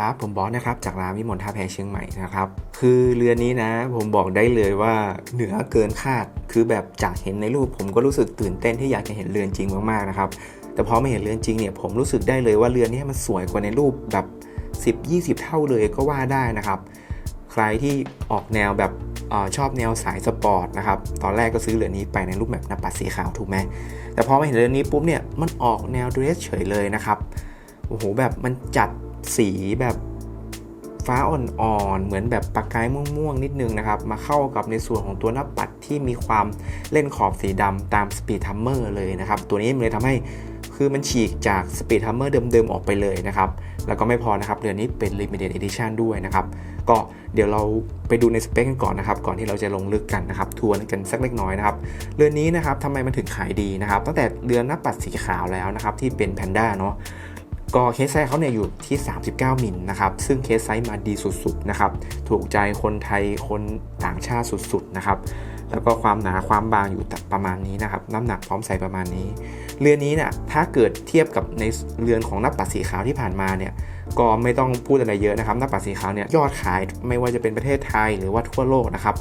ครับ ผมบอสนะครับ จากร้านวิมลท่าแพเชียงใหม่นะครับ คือเรือนี้นะ ผมบอกได้เลยว่าเหนือเกินคาด คือแบบจากเห็นในรูป ผมก็รู้สึกตื่นเต้นที่อยากจะเห็นเรือนจริงมากๆนะครับ แต่พอมาเห็นเรือนจริงเนี่ย ผมรู้สึกได้เลยว่าเรือนนี้มันสวยกว่าในรูปแบบ 10-20 เท่าเลยก็ว่าได้นะครับ ใครที่ออกแนวแบบอชอบแนวสายสปอร์ตนะครับ ตอนแรกก็ซื้อเรือนนี้ไปในรูปแบบหน้าปัดสีขาวถูกไหม แต่พอมาเห็นเรือนนี้ปุ๊บเนี่ย มันออกแนวเดรสเฉยเลยนะครับ โอ้โหแบบมันจัด สีแบบฟ้าอ่อนๆ เหมือนแบบปากกายม่วงๆ นิดนึงนะครับ มาเข้ากับในส่วนของตัวหน้าปัดที่มีความเล่นขอบสีดำตาม Speed Hammer เลยนะครับ ตัวนี้มันเลยทำให้คือมันฉีกจาก Speed Hammer เดิมๆ ออกไปเลยนะครับ แล้วก็ไม่พอนะครับ เรือนนี้เป็น Limited Edition ด้วยนะครับ ก็เดี๋ยวเราไปดูในสเปคกันก่อนนะครับ ก่อนที่เราจะลงลึกกันนะครับ ทวนกันสักเล็กน้อยนะครับ เรือนนี้นะครับทำไมมันถึงขายดีนะครับ ตั้งแต่เรือนหน้าปัดสีขาวแล้วนะครับที่เป็นแพนด้าเนาะ ก็เคสไซส์เขาเนี่ยอยู่ที่ 39 มิลนะครับ ซึ่งเคสไซส์มาดีสุดๆนะครับ ถูกใจคนไทยคนต่างชาติสุดๆนะครับ แล้วก็ความหนาความบางอยู่ประมาณนี้นะครับ น้ำหนักพร้อมใส่ประมาณนี้ เรือนนี้เนี่ยถ้าเกิดเทียบกับในเรือนของน้าปัดสีขาวที่ผ่านมาเนี่ยก็ไม่ต้องพูดอะไรเยอะนะครับน้าปัดสีขาวเนี่ยยอดขายไม่ว่าจะเป็นประเทศไทยหรือว่าทั่วโลกนะครับ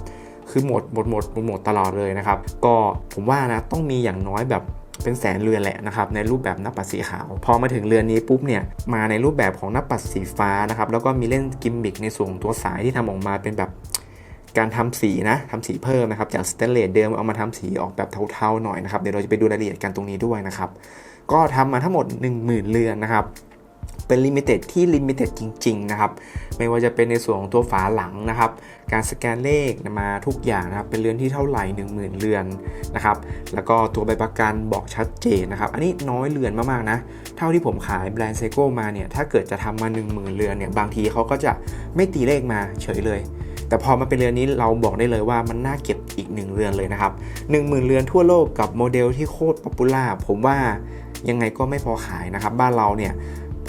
คือหมดหมดหมดหมดหมดตลอดเลยนะครับ ก็ผมว่านะต้องมีอย่างน้อยแบบ เป็นแสนเรือนแหละนะครับในรูปแบบนับปัดสีขาว พอมาถึงเรือนนี้ปุ๊บเนี่ยมาในรูปแบบของนับปัดสีฟ้านะครับแล้วก็มีเล่นกิมมิคในส่วนของตัวสายที่ทำออกมาเป็นแบบการทำสีนะทำสีเพิ่มนะครับจากสเตนเลสเดิมเอามาทำสีออกแบบเทาๆหน่อยนะครับเดี๋ยวเราจะไปดูรายละเอียดกันตรงนี้ด้วยนะครับก็ทำมาทั้งหมด 10,000 เรือนนะครับ เป็นลิมิเต็ดที่ลิมิเต็ดจริงๆนะครับไม่ว่าจะเป็นในส่วนของตัวฝาหลังนะครับ การสแกนเลขมาทุกอย่างนะครับเป็นเรือนที่เท่าไหร่ 10,000 เรือนนะครับแล้วก็ตัวใบประกันบอกชัดเจนนะครับอันนี้น้อยเรือนมากๆนะเท่าที่ผมขายแบรนด์เซโก้มาเนี่ยถ้าเกิดจะทำมา 10,000 เรือนเนี่ยบางทีเขาก็จะไม่ตีเลขมาเฉยเลย แต่พอมาเป็นเรือนนี้เราบอกได้เลยว่ามันน่าเก็บอีกหนึ่งเรือนเลยนะครับ10,000 เรือนทั่วโลกกับโมเดลที่โคตรป๊อปปูล่าผมว่ายังไงก็ไม่พอขายนะครับบ้านเราเนี่ย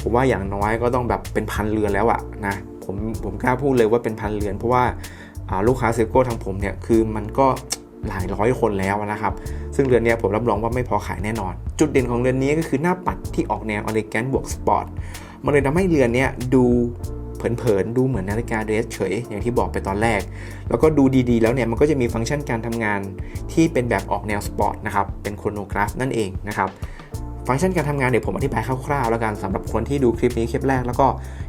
ผมว่าอย่างน้อยก็ต้องแบบเป็นพันเรือนแล้วอะนะผมผมกล้าพูดเลยว่าเป็นพันเรือน เพราะว่าลูกค้าเซลโก้ทางผมเนี่ยคือมันก็หลายร้อยคนแล้วนะครับ ซึ่งเรือนนี้ผมรับรองว่าไม่พอขายแน่นอน จุดเด่นของเรือนนี้ก็คือหน้าปัดที่ออกแนวอเลแกนบวกสปอร์ตมันเลยทำให้เรือนนี้ดูเผินๆ ดูเหมือนนาฬิกาเดรสเฉย อย่างที่บอกไปตอนแรก แล้วก็ดูดีๆ แล้วเนี่ย มันก็จะมีฟังก์ชันการทำงานที่เป็นแบบออกแนวสปอร์ตนะครับ เป็นโครโนกราฟนั่นเองนะครับ ฟังก์ชันการทำงานเดี๋ยวผมอธิบายคร่าวๆแล้วกันสำหรับคนที่ดูคลิปนี้คลิปแรกแล้วก็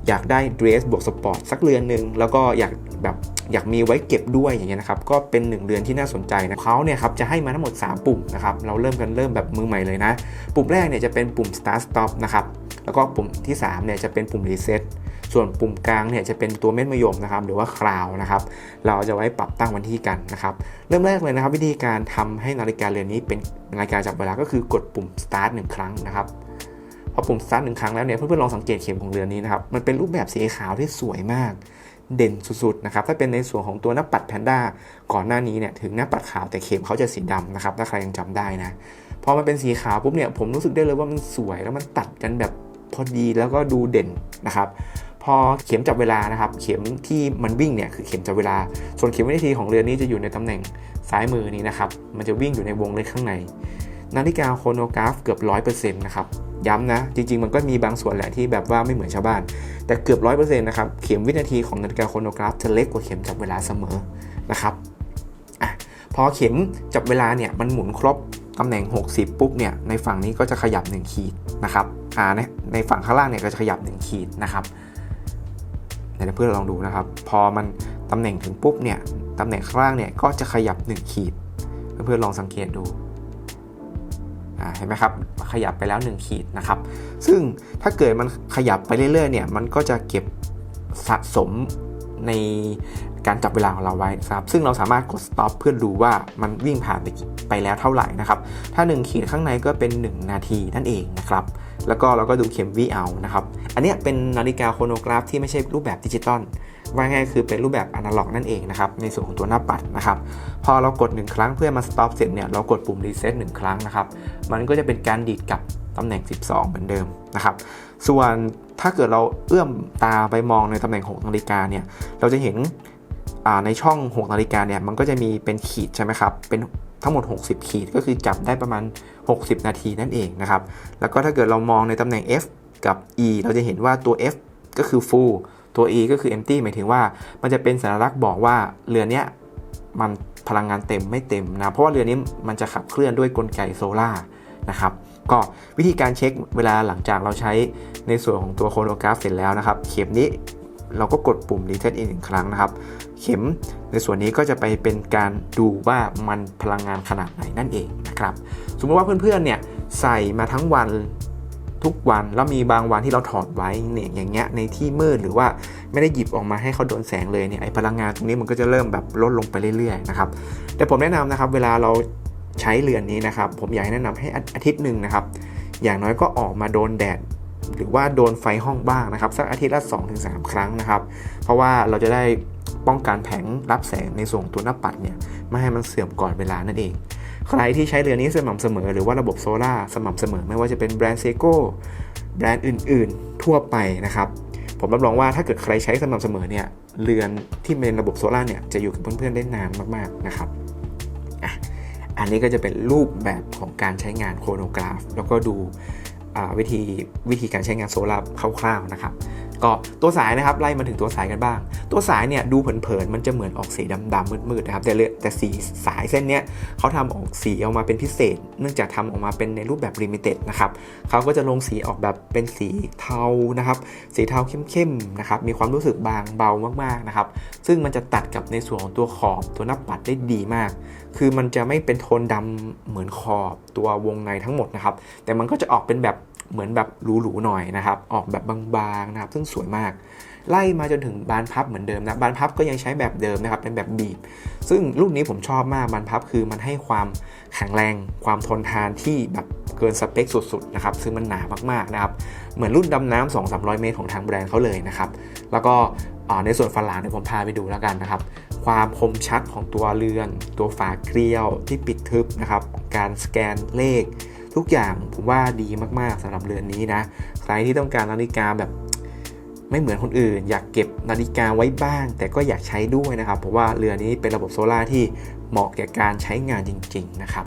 อยากได้เดรสบวกสปอร์ตสักเรือนหนึ่งแล้วก็อยากแบบอยากมีไว้เก็บด้วยอย่างเงี้ยนะครับก็เป็นหนึ่งเรือนที่น่าสนใจนะเขาเนี่ยครับจะให้มาทั้งหมด 3 ปุ่มนะครับเราเริ่มกันเริ่มแบบมือใหม่เลยนะ ปุ่มแรกเนี่ยจะเป็นปุ่ม start stop นะครับแล้วก็ปุ่มที่3เนี่ยจะเป็นปุ่ม reset ส่วนปุ่มกลางเนี่ยจะเป็นตัวเม็ดมะยมนะครับหรือว่าคราวนะครับเราจะไว้ปรับตั้งวันที่กันนะครับเริ่มแรกเลยนะครับ วิธีการทำให้นาฬิกาเรือนนี้เป็นนาฬิกาจับเวลาก็คือกดปุ่ม start หนึ่งครั้งนะครับพอปุ่ม start หนึ่งครั้งแล้วเนี่ยเพื่อนๆลองสังเกตเข็มของเรือนนี้นะครับมันเป็นรูปแบบสีขาวที่สวยมากเด่นสุดๆนะครับถ้าเป็นในส่วนของตัวหน้าปัดแพนด้าก่อนหน้านี้เนี่ยถึงหน้าปัดขาวแต่เข็มเขาจะสีดำนะครับถ้าใครยังจำได้นะพอมันเป็นสีขาวปุ๊บเนี่ยผมรู้สึกได้เลยว่ามันสวยแล้วมันตัดกันแบบพอดีแล้วก็ดูเด่นนะครับ พอเข็มจับเวลานะครับ เข็มที่มันวิ่งเนี่ยคือเข็มจับเวลา ส่วนเข็มวินาทีของเรือนนี้จะอยู่ในตำแหน่งซ้ายมือนี้นะครับ มันจะวิ่งอยู่ในวงเล็กข้างใน นาฬิกาโครโนกราฟเกือบ 100%นะครับ ย้ำนะ จริง ๆ มันก็มีบางส่วนแหละที่แบบว่าไม่เหมือนชาวบ้าน แต่เกือบ 100%นะครับ เข็มวินาทีของนาฬิกาโครโนกราฟจะเล็กกว่าเข็มจับเวลาเสมอ นะครับอพอเข็มจับเวลาเนี่ยมันหมุนครบตำแหน่ง 60 ปุ๊บเนี่ย ในฝั่งนี้ก็จะขยับ 1 ขีดนะครับ อ่าในในฝั่งข้างล่างเนี่ยก็จะขยับ 1 ขีดนะครับ เดี๋ยวเพื่อนลองดูนะครับ พอมันตำแหน่งถึงปุ๊บเนี่ยตำแหน่งข้างล่างเนี่ยก็จะขยับ 1 ขีด เพื่อนๆลองสังเกตดูเห็นไหมครับขยับไปแล้ว 1 ขีดนะครับ ซึ่งถ้าเกิดมันขยับไปเรื่อยๆเนี่ยมันก็จะเก็บสะสม ในการจับเวลาของเราไว้ครับ ซึ่งเราสามารถกด stop เพื่อดูว่ามันวิ่งผ่านไปไปแล้วเท่าไหร่นะครับ ถ้า 1 ขีดข้างในก็เป็น 1 นาทีนั่นเองนะครับ แล้วก็เราก็ดูเข็มวิเอานะครับ อันนี้เป็นนาฬิกาโครโนกราฟที่ไม่ใช่รูปแบบดิจิตอล ว่าง่ายคือเป็นรูปแบบอนาล็อกนั่นเองนะครับ ในส่วนของตัวหน้าปัดนะครับ พอเรากด 1 ครั้งเพื่อมา stop เสร็จเนี่ย เรากดปุ่ม reset 1 ครั้งนะครับ มันก็จะเป็นการดีดกลับ ตำแหน่ง 12 เหมือนเดิมนะครับ ส่วนถ้าเกิดเราเอื้อมตาไปมองในตำแหน่ง6นาฬิกาเนี่ย เราจะเห็นในช่อง6นาฬิกาเนี่ยมันก็จะมีเป็นขีดใช่ไหมครับ เป็นทั้งหมด 60 ขีดก็คือจับได้ประมาณ 60 นาทีนั่นเองนะครับ แล้วก็ถ้าเกิดเรามองในตำแหน่ง F กับ E เราจะเห็นว่าตัว F ก็คือ full ตัว e ก็คือ empty หมายถึงว่ามันจะเป็นสัญลักษณ์บอกว่าเรือนี้มันพลังงานเต็มไม่เต็มนะ เพราะว่าเรือนี้มันจะขับเคลื่อนด้วยกลไกโซล่าร์นะครับ ก็วิธีการเช็คเวลาหลังจากเราใช้ในส่วนของตัวโคโนกราฟเสร็จแล้วนะครับ เข็มนี้เราก็กดปุ่ม reset อีกหนึ่งครั้งนะครับ เข็มในส่วนนี้ก็จะไปเป็นการดูว่ามันพลังงานขนาดไหนนั่นเองนะครับ สมมติว่าเพื่อนๆเนี่ยใส่มาทั้งวันทุกวันแล้วมีบางวันที่เราถอดไว้เนี่ยอย่างเงี้ยในที่มืดหรือว่าไม่ได้หยิบออกมาให้เขาโดนแสงเลยเนี่ยไอพลังงานตรงนี้มันก็จะเริ่มแบบลดลงไปเรื่อยๆนะครับแต่ผมแนะนำนะครับเวลาเรา ใช้เรือนนี้นะครับ ผมอยากให้แนะนำให้อาทิตย์หนึ่งนะครับ อย่างน้อยก็ออกมาโดนแดด หรือว่าโดนไฟห้องบ้างนะครับ สักอาทิตย์ละ2-3 ครั้งนะครับ เพราะว่าเราจะได้ป้องกันแผงรับแสงในส่วนตัวหน้าปัดเนี่ยไม่ให้มันเสื่อมก่อนเวลานั่นเอง ใครที่ใช้เรือนนี้สม่ำเสมอ หรือว่าระบบโซล่าสม่ำเสมอ ไม่ว่าจะเป็นแบรนด์เซโก้แบรนด์อื่น ๆ ทั่วไปนะครับ ผมรับรองว่าถ้าเกิดใครใช้สม่ำเสมอเนี่ยเรือนที่เป็นระบบโซล่าเนี่ยจะอยู่กับเพื่อนๆได้นานมากๆนะครับ อันนี้ก็จะเป็นรูปแบบของการใช้งานโครโนกราฟ แล้วก็ดูวิธีวิธีการใช้งานโซลาร์คร่าวๆนะครับ ก็ตัวสายนะครับไล่มาถึงตัวสายกันบ้าง ตัวสายเนี่ยดูเผินๆมันจะเหมือนออกสีดำๆมืดๆนะครับแต่แต่สีสายเส้นเนี้ยเขาทำออกสีออกมาเป็นพิเศษ เนื่องจากทำออกมาเป็นในรูปแบบลิมิเต็ดนะครับเขาก็จะลงสีออกแบบเป็นสีเทานะครับ สีเทาเข้มๆนะครับมีความรู้สึกบางเบามากๆนะครับ ซึ่งมันจะตัดกับในส่วนของตัวขอบตัวหน้าปัดได้ดีมาก คือมันจะไม่เป็นโทนดำเหมือนขอบตัววงในทั้งหมดนะครับ แต่มันก็จะออกเป็นแบบ เหมือนแบบหรูๆหน่อยนะครับ ออกแบบบางๆนะครับ ซึ่งสวยมาก ไล่มาจนถึงบานพับเหมือนเดิมนะ บานพับก็ยังใช้แบบเดิมนะครับ เป็นแบบบีบ ซึ่งลูกนี้ผมชอบมาก บานพับคือมันให้ความแข็งแรง ความทนทานที่แบบเกินสเปคสุดๆนะครับ ซึ่งมันหนามากๆนะครับ เหมือนรุ่นดำน้ำ2 3 0 0เมตรของทางแบรนด์เขาเลยนะครับ แล้วก็ในส่วนฝาหลังเนี่ยผมพาไปดูแล้วกันนะครับ ความคมชัดของตัวเรือน ตัวฝาเกลียวที่ปิดทึบนะครับ การสแกนเลข ทุกอย่างผมว่าดีมากๆสำหรับเรือนนี้นะ ใครที่ต้องการนาฬิกาแบบไม่เหมือนคนอื่น อยากเก็บนาฬิกาไว้บ้าง แต่ก็อยากใช้ด้วยนะครับ เพราะว่าเรือนนี้เป็นระบบโซล่าที่เหมาะแก่การใช้งานจริง ๆ นะครับ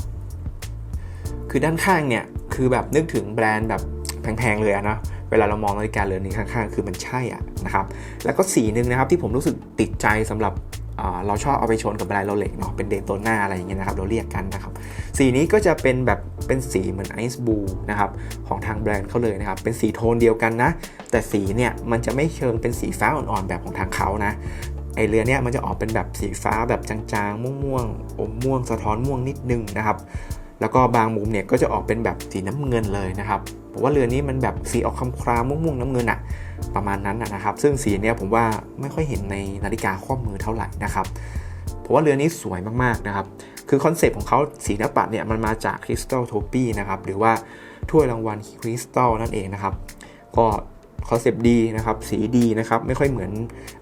คือด้านข้างเนี่ยคือแบบนึกถึงแบรนด์แบบแพงๆเลยนะเวลาเรามองนาฬิกาเรือนนี้ข้างๆ คือมันใช่อะนะครับ แล้วก็สีหนึ่งนะครับที่ผมรู้สึกติดใจสำหรับ เราชอบเอาไปชนกับแบรนด์โรเล็กเนาะเป็นเดโตน่าอะไรอย่างเงี้ยนะครับเราเรียกกันนะครับสีนี้ก็จะเป็นแบบเป็นสีเหมือนไอซ์บูนะครับของทางแบรนด์เขาเลยนะครับเป็นสีโทนเดียวกันนะ แต่สีเนี่ยมันจะไม่เชิงเป็นสีฟ้าอ่อนๆแบบของทางเขานะไอเรือเนี่ยมันจะออกเป็นแบบสีฟ้าแบบจางๆ ม่วงๆอมม่วงสะท้อนม่วงนิดนึงนะครับ แล้วก็บางมุมเนี่ยก็จะออกเป็นแบบสีน้ำเงินเลยนะครับ ผมว่าเรือนี้มันแบบสีออกคำครามม่วงๆน้ำเงินอะประมาณนั้นนะครับ ซึ่งสีเนี้ยผมว่าไม่ค่อยเห็นในนาฬิกาข้อมือเท่าไหร่นะครับผมว่าเรือนี้สวยมากๆนะครับ คือคอนเซปต์ของเขาสีหน้าปัดเนี่ยมันมาจากคริสตัลโทปี้นะครับหรือว่าถ้วยรางวัลคริสตัลนั่นเองนะครับ ก็คอนเซปต์ดีนะครับ สีดีนะครับ ไม่ค่อยเหมือน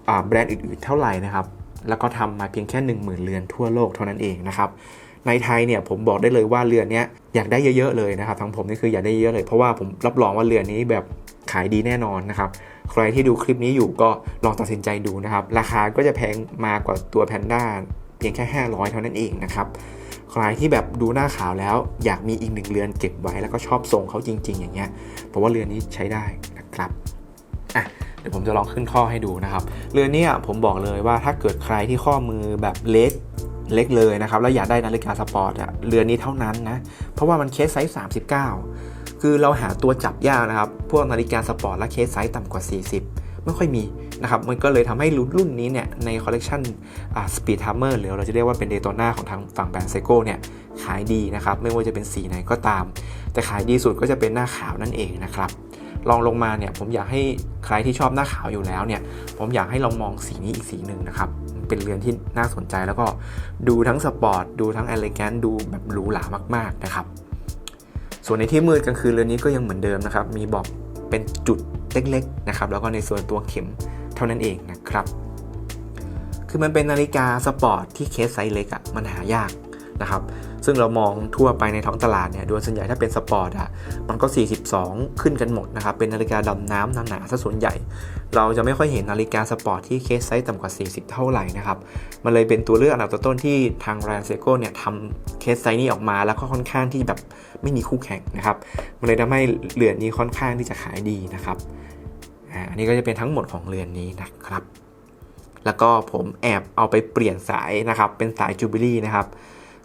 อแบรนด์อื่นๆเท่าไหร่นะครับ แล้วก็ทำมาเพียงแค่ 1 0,000 เรือนทั่วโลกเท่านั้นเองนะครับ ในไทยเนี่ยผมบอกได้เลยว่าเรือนนี้อยากได้เยอะๆเลยนะครับทั้งผมนี่คืออยากได้เยอะเลยเพราะว่าผมรับรองว่าเรือนนี้แบบขายดีแน่นอนนะครับใครที่ดูคลิปนี้อยู่ก็ลองตัดสินใจดูนะครับ ราคาก็จะแพงมากกว่าตัวแพนด้าเพียงแค่ 500 เท่านั้นเองนะครับใครที่แบบดูหน้าขาวแล้วอยากมีอีกหนึ่งเรือนเก็บไว้แล้วก็ชอบทรงเขาจริง ๆ อย่างเงี้ยเพราะว่าเรือนนี้ใช้ได้นะครับอะเดี๋ยวผมจะลองขึ้นข้อให้ดูนะครับ เรือนนี้ผมบอกเลยว่าถ้าเกิดใครที่ข้อมือแบบเล็ก เล็กเลยนะครับ แล้วอยากได้นาฬิกาสปอร์ตอะเรือนนี้เท่านั้นนะ เพราะว่ามันเคสไซส์ 39 คือเราหาตัวจับยากนะครับ พวกนาฬิกาสปอร์ตและเคสไซส์ต่ำกว่า 40 ไม่ค่อยมีนะครับ มันก็เลยทำให้รุ่นนี้เนี่ย ในคอลเลกชันสปีดทัมเมอร์หรือเราจะเรียกว่าเป็นเดโตนาของทางฝั่งแบรนด์ไซโก้เนี่ย ขายดีนะครับ ไม่ว่าจะเป็นสีไหนก็ตาม แต่ขายดีสุดก็จะเป็นหน้าขาวนั่นเองนะครับลองลงมาเนี่ยผมอยากให้ใครที่ชอบหน้าขาวอยู่แล้วเนี่ย ผมอยากให้ลองมองสีนี้อีกสีหนึ่งนะครับ เป็นเรือนที่น่าสนใจแล้วก็ดูทั้งสปอร์ตดูทั้งเอลิแกนดูแบบหรูหรามากๆนะครับ ส่วนในที่มืดกลางคืนเรือนนี้ก็ยังเหมือนเดิมนะครับ มีบอกเป็นจุดเล็กๆนะครับแล้วก็ในส่วนตัวเข็มเท่านั้นเองนะครับ คือมันเป็นนาฬิกาสปอร์ตที่เคสไซส์เล็กอะ่ะมันหายาก นะครับ ซึ่งเรามองทั่วไปในท้องตลาดเนี่ยโดยส่วนใหญ่ถ้าเป็นสปอร์ตอะมันก็ 42 ขึ้นกันหมดนะครับ เป็นนาฬิกาดำน้ำหนาๆซะส่วนใหญ่ เราจะไม่ค่อยเห็นนาฬิกาสปอร์ตที่เคสไซส์ต่ำกว่า 40 เท่าไหร่นะครับ มันเลยเป็นตัวเลือกอันดับต้นที่ทางแรนเซโกเนี่ยทำเคสไซส์นี้ออกมาแล้วก็ค่อนข้างที่แบบไม่มีคู่แข่งนะครับ มันเลยทำให้เหรียญนี้ค่อนข้างที่จะขายดีนะครับอันนี้ก็จะเป็นทั้งหมดของเรือนนี้นะครับ แล้วก็ผมแอบเอาไปเปลี่ยนสายนะครับ เป็นสายจูบิลี่นะครับ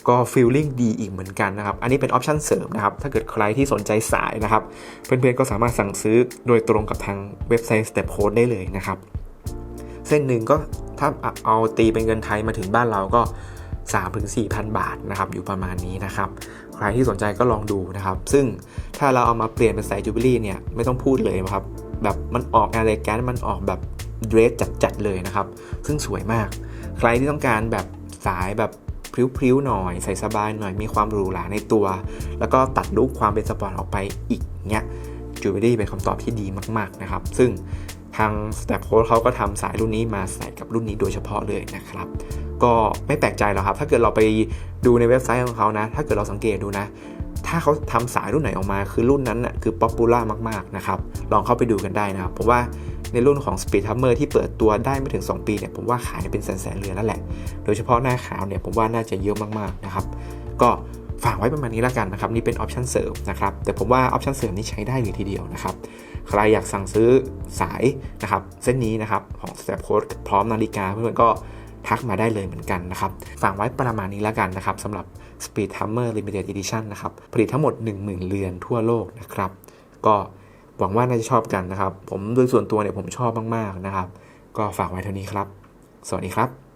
ก็ฟีลลิ่งดีอีกเหมือนกันนะครับ อันนี้เป็นออปชันเสริมนะครับ ถ้าเกิดใครที่สนใจสายนะครับ เพื่อนๆก็สามารถสั่งซื้อโดยตรงกับทางเว็บไซต์ Step Code ได้เลยนะครับ เส้นหนึ่งก็ถ้าเอาตีเป็นเงินไทยมาถึงบ้านเราก็3ถึง4,000 บาทนะครับ อยู่ประมาณนี้นะครับ ใครที่สนใจก็ลองดูนะครับ ซึ่งถ้าเราเอามาเปลี่ยนเป็นสายจูบิลี่เนี่ยไม่ต้องพูดเลยนะครับ แบบมันออกอะไรแกนมันออกแบบเดรสจัดๆเลยนะครับ ซึ่งสวยมาก ใครที่ต้องการแบบสายแบบ พริ้วๆหน่อย ใส่สบายหน่อยมีความหรูหราในตัว แล้วก็ตัดลุคความเป็นสปอร์ตออกไปอีกเนี้ยจูบิลี่เป็นคำตอบที่ดีมากๆนะครับ ซึ่งทาง Step Code เขาก็ทำสายรุ่นนี้มาใส่กับรุ่นนี้โดยเฉพาะเลยนะครับ ก็ไม่แปลกใจหรอกครับ ถ้าเกิดเราไปดูในเว็บไซต์ของเขานะ ถ้าเกิดเราสังเกตดูนะ ถ้าเขาทำสายรุ่นไหนออกมา คือรุ่นนั้นน่ะคือป๊อปปูล่ามากๆนะครับ ลองเข้าไปดูกันได้นะครับผมว่า ในรุ่นของ Speed Hammer ที่เปิดตัวได้ไม่ถึง 2 ปีเนี่ยผมว่าขายเป็นแสนๆเรือนแล้วแหละ โดยเฉพาะหน้าขาวเนี่ยผมว่าน่าจะเยอะมากๆนะครับ ก็ฝากไว้ประมาณนี้แล้วกันนะครับนี่เป็นออปชันเสริมนะครับแต่ผมว่าออปชันเสริมนี้ใช้ได้เลยทีเดียวนะครับใครอยากสั่งซื้อสายนะครับเส้นนี้นะครับของ Step Code พร้อมนาฬิกาเพื่อนๆก็ทักมาได้เลยเหมือนกันนะครับฝากไว้ประมาณนี้แล้วกันนะครับสำหรับ Speed Hammer Limited Edition นะครับผลิตทั้งหมด 10,000 เรือนทั่วโลกนะครับก็ หวังว่าน่าจะชอบกันนะครับ ผมโดยส่วนตัวเนี่ยผมชอบมากๆนะครับ ก็ฝากไว้เท่านี้ครับ สวัสดีครับ